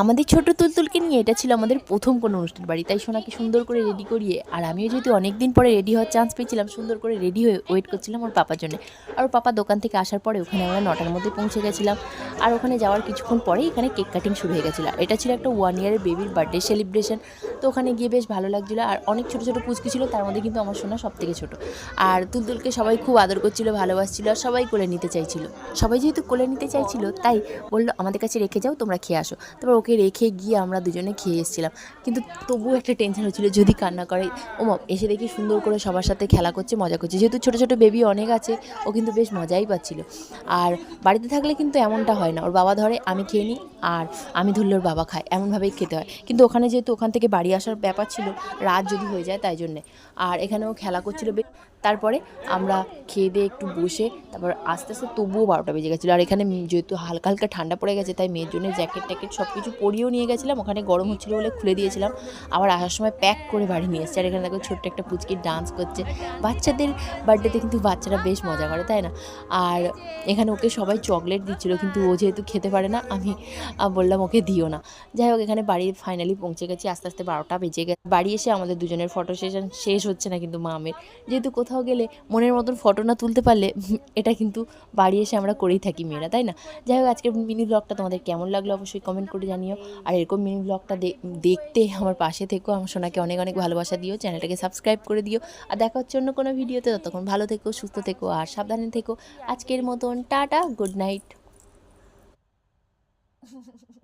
আমাদের ছোট তুলতুলকে নিয়ে এটা ছিল আমাদের প্রথম কোনো অনুষ্ঠান বাড়ি। তাই সোনাকে সুন্দর করে রেডি করিয়ে, আর আমিও যেহেতু অনেক দিন পরে রেডি হওয়ার চান্স পেয়েছিলাম, সুন্দর করে রেডি হয়ে ওয়েট করছিলাম ওর পাপার জন্য। আর পাপা দোকান থেকে আসার পরে ওখানে আমরা নটার মধ্যে পৌঁছে গেছিলাম। আর ওখানে যাওয়ার কিছুক্ষণ পরেই এখানে কেক কাটিং শুরু হয়ে গেছিল। এটা ছিল একটা ওয়ান ইয়ারের বেবির বার্থডে সেলিব্রেশন তো ওখানে গিয়ে বেশ ভালো লাগছিল। আর অনেক ছোটো ছোটো পুচকি ছিল, তার মধ্যে কিন্তু আমার সোনা সব থেকে ছোটো। আর তুলতুলকে সবাই খুব আদর করছিল, ভালোবাসছিল, আর সবাই কোলে নিতে চাইছিল। সবাই যেহেতু কোলে নিতে চাইছিল, তাই বলল, আমাদের কাছে রেখে যাও, তোমরা খেয়ে আসো। তারপর ওকে রেখে গিয়ে আমরা দুজনে খেয়ে এসেছিলাম। কিন্তু তবুও একটা টেনশন হচ্ছিল, যদি কান্না করে, ও মা, এসে দেখি সুন্দর করে সবার সাথে খেলা করছে, মজা করছে। যেহেতু ছোটো ছোটো বেবি অনেক আছে, ও কিন্তু বেশ মজাই পাচ্ছিল। আর বাড়িতে থাকলে কিন্তু এমনটা হয় না, ওর বাবা ধরে, আমি খেয়ে নিই আর আমি ধরলে ওর বাবা খায়। এমনভাবেই খেতে হয়। কিন্তু ওখানে যেহেতু ওখান থেকে বাড়ি আসার ব্যাপার ছিল, রাত যদি হয়ে যায় তাই জন্যে। আর এখানেও খেলা করছিল তারপরে আমরা খেয়ে দিয়ে একটু বসে, তারপর আস্তে আস্তে তবুও বারোটা বেজে গেছিল। আর এখানে যেহেতু হালকা হালকা ঠান্ডা পড়ে গেছে, তাই মেয়ের জন্য জ্যাকেট ট্যাকেট সব কিছু পরিয়েও নিয়ে গেছিলাম, ওখানে গরম হচ্ছিল বলে খুলে দিয়েছিলাম। আবার আসার সময় প্যাক করে বাড়ি নিয়ে এসেছে। আর এখানে দেখো ছোট্ট একটা পুচকি ডান্স করছে। বাচ্চাদের বার্থডেতে কিন্তু বাচ্চারা বেশ মজা করে, তাই না? আর এখানে ওকে সবাই চকলেট দিচ্ছিল, কিন্তু ও যেহেতু খেতে পারে না, আমি বললাম ওকে দিও না। যাই হোক, এখানে বাড়ি ফাইনালি পৌঁছে গেছি। আস্তে আস্তে বারোটা বেজে গেছে। বাড়ি এসে আমাদের দুজনের ফটো সেশন শেষ হচ্ছে না কিন্তু মামের। যেহেতু কোথাও গেলে মনের মতন ফটো না তুলতে পারলে, এটা কিন্তু বাড়ি এসে আমরা করেই থাকি মেয়েরা, তাই না? যাই হোক, আজকের মিনি ব্লগটা তোমাদের কেমন লাগল অবশ্যই কমেন্ট করে জানিও আর এরকম মিনি ব্লগটা দেখতে আমার পাশে থেকো, আমার সোনাকে অনেক অনেক ভালোবাসা দিও। চ্যানেলটাকে সাবস্ক্রাইব করে দিও। আর দেখা হচ্ছে অন্য কোনো ভিডিওতে। ততক্ষণ ভালো থেকো, সুস্থ থেকো, আর সাবধানে থেকো। আজকের মতন, টাটা গুড নাইট